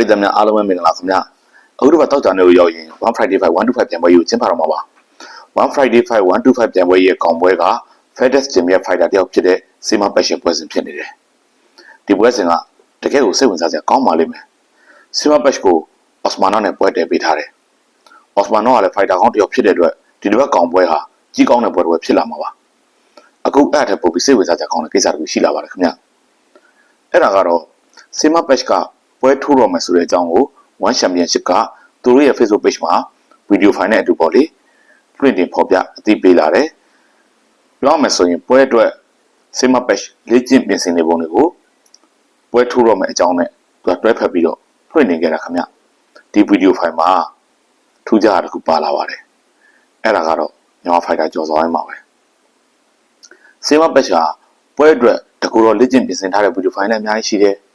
ရိသတ်များအားလုံးပဲမင်္ဂလာခင်ဗျာအခုတော့တောက်ကြနေကိုရောက်ရင်1 Friday 5 125ပြန်ပွဲကြီးကိုကျင်းပတော့မှာပါ1 Friday 5 125ပြန်ပွဲရဲ့ကောင်ပွဲက FedEx Gym ရဲ့ fighter တယောက်ဖြစ်တဲ့ Sima Passion ပွဲစဉ်ဖြစ်နေတယ်ဒီပွဲစဉ်ကတကယ်ကိုစိတ်ဝင်စားစရာကောင်းပါလိမ့်မယ် Sima Passion ကို Osmano နဲ့ပွဲတည်ပေးထားတယ် Osmano ကလည်း fighter ကောင်းတစ်ယောက်ဖြစ်တဲ့အတွက်ဒီတစ်ပတ်ကောင်ပွဲဟာကြီးကောင်းတဲ့ပွဲတစ်ပွဲဖြစ်လာမှာပါအခုအဲ့ဒါထက်ပိုပြီးစိတ်ဝင်စားစရာကောင်းတဲ့ကိစ္စတစ်ခုရှိလာပါတယ်ခင်ဗျာအဲ့ဒါကတော့ Sima Patch က ပွဲထိုးတော့မယ်ဆိုတဲ့အကြောင်းကို One Championship ကသူတို့ရဲ့ Facebook page မှာဗီဒီယိုဖိုင်နဲ့အတူပေါ့လေလွှင့်တင်ဖော်ပြအသိပေးလာတယ်။ပြောရမယ်ဆိုရင်ပွဲအတွက် Sima Patch လေ့ကျင့်ပြင်ဆင်နေပုံတွေကိုပွဲထိုးတော့မယ်အကြောင်းနဲ့သူကတွဲဖက်ပြီးတော့လွှင့်နေကြတာခင်ဗျ။ဒီဗီဒီယိုဖိုင်မှာထူးခြားတာတစ်ခုပါလာပါတယ်။အဲ့ဒါကတော့မြန်မာဖိုင်တာကြော်စောင်းရင်းပါပဲ။ Sima Patch ဟာပွဲအတွက်တကူတော့လေ့ကျင့်ပြင်ဆင်ထားတဲ့ဗီဒီယိုဖိုင်လည်းအများကြီးရှိတယ်။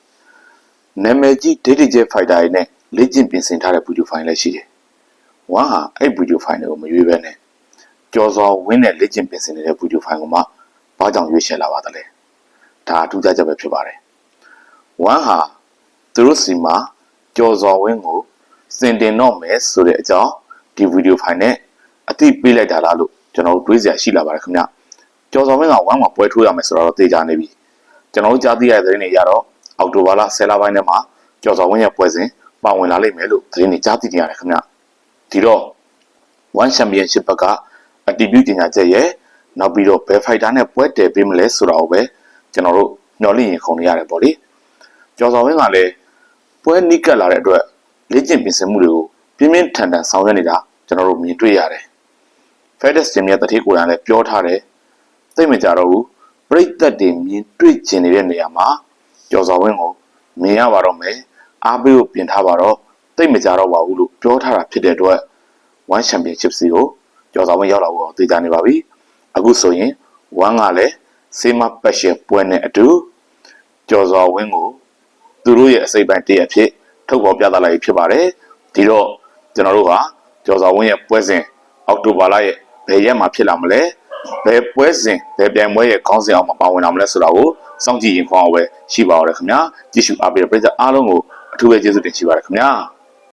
နာမည်ကြီးဒိတ်ဒိတ်ကျဲဖိုက်တာတွေနဲ့လေ့ကျင့်ပြင်ဆင်ထားတဲ့ဗီဒီယိုဖိုင်လည်းရှိတယ်။ဝမ်ဟာအဲ့ဗီဒီယိုဖိုင်တွေကိုမရွေးဘဲနဲ့ကြော်စော်ဝင်းနဲ့လေ့ကျင့်ပြင်ဆင်နေတဲ့ဗီဒီယိုဖိုင်ကမှဘာကြောင့်ရွေးချယ်လာပါသလဲ။ဒါအထူးခြားချက်ပဲဖြစ်ပါတယ်။ဝမ်ဟာသူတို့စီမှာကြော်စော်ဝင်းကိုစင်တင်တော့မယ်ဆိုတဲ့အကြောင်းဒီဗီဒီယိုဖိုင်နဲ့အသိပေးလိုက်တာလားလို့ကျွန်တော်တို့တွေးစရာရှိလာပါတယ်ခင်ဗျ။ကျော်စော်မင်းကဝမ်းမှာပွဲထိုးရမယ်ဆိုတော့တေချာနေပြီကျွန်တော်တို့ကြားသိရတဲ့သတင်းတွေရတော့ အောက်တိုဘာလ10လပိုင်းထဲမှာကျော်စော်ဝင်းရဲ့ပွဲစဉ်ပါဝင်လာလိမ့်မယ်လို့သတင်းတွေကြားသိနေရတယ်ခင်ဗျဒီတော့ One Championship ဘက်ကအတီးပြုကြေညာချက်ရဲ့နောက်ပြီးတော့ဘယ်ဖိုက်တာနဲ့ပွဲတည်ပေးမလဲဆိုတာကိုပဲကျွန်တော်တို့မျှော်လင့်ရင်ခုန်နေရတယ်ပေါ့လေကျော်စော်ဝင်းကလည်းပွဲနီးကပ်လာတဲ့အတွက်လေ့ကျင့်ပြင်ဆင်မှုတွေကိုပြင်းပြင်းထန်ထန်ဆောင်ရွက်နေတာကျွန်တော်တို့မြင်တွေ့ရတယ် FedEx ဂျင်ရဲ့တတိကိုယ်တိုင်လည်းပြောထားတယ်သိမကြတော့ဘူးပြိတ္တတွေမြင်တွေ့ကျင်နေတဲ့နေရာမှာ ကျော်စော်ဝင်းကိုမြင်ရပါတော့မယ်အားပေးကိုပြင်ထားပါတော့သိမကြတော့ပါဘူးလို့ပြောထားတာဖြစ်တဲ့အတွက် One Championship စီကိုကျော်စော်ဝင်းရောက်လာဖို့သိကြနေပါပြီအခုဆိုရင် One ကလည်းစေမပတ်ရှင်ပွဲနဲ့အတူကျော်စော်ဝင်းကိုသူတို့ရဲ့အစိပ်ပိုင်းတည့်အဖြစ်ထုတ်ပေါ်ပြသလိုက်ဖြစ်ပါတယ်ဒီတော့ကျွန်တော်တို့ဟာကျော်စော်ဝင်းရဲ့ပွဲစဉ်အောက်တိုဘာလရဲ့ဘယ်ရက်မှာဖြစ်လာမလဲဘယ်ပွဲစဉ်ဘယ်ပြိုင်ပွဲရဲ့ခေါင်းစဉ်အောင်မှာပါဝင်လာမလဲဆိုတာကို စောင့်ကြည့်ရင်ခေါင်းအောင်ပဲရှိပါတော့တယ်ခင်ဗျာကြည့်ရှုအားပေးတဲ့ပရိသတ်အားလုံးကိုအထူးပဲကျေးဇူးတင်ရှိပါတယ်ခင်ဗျာ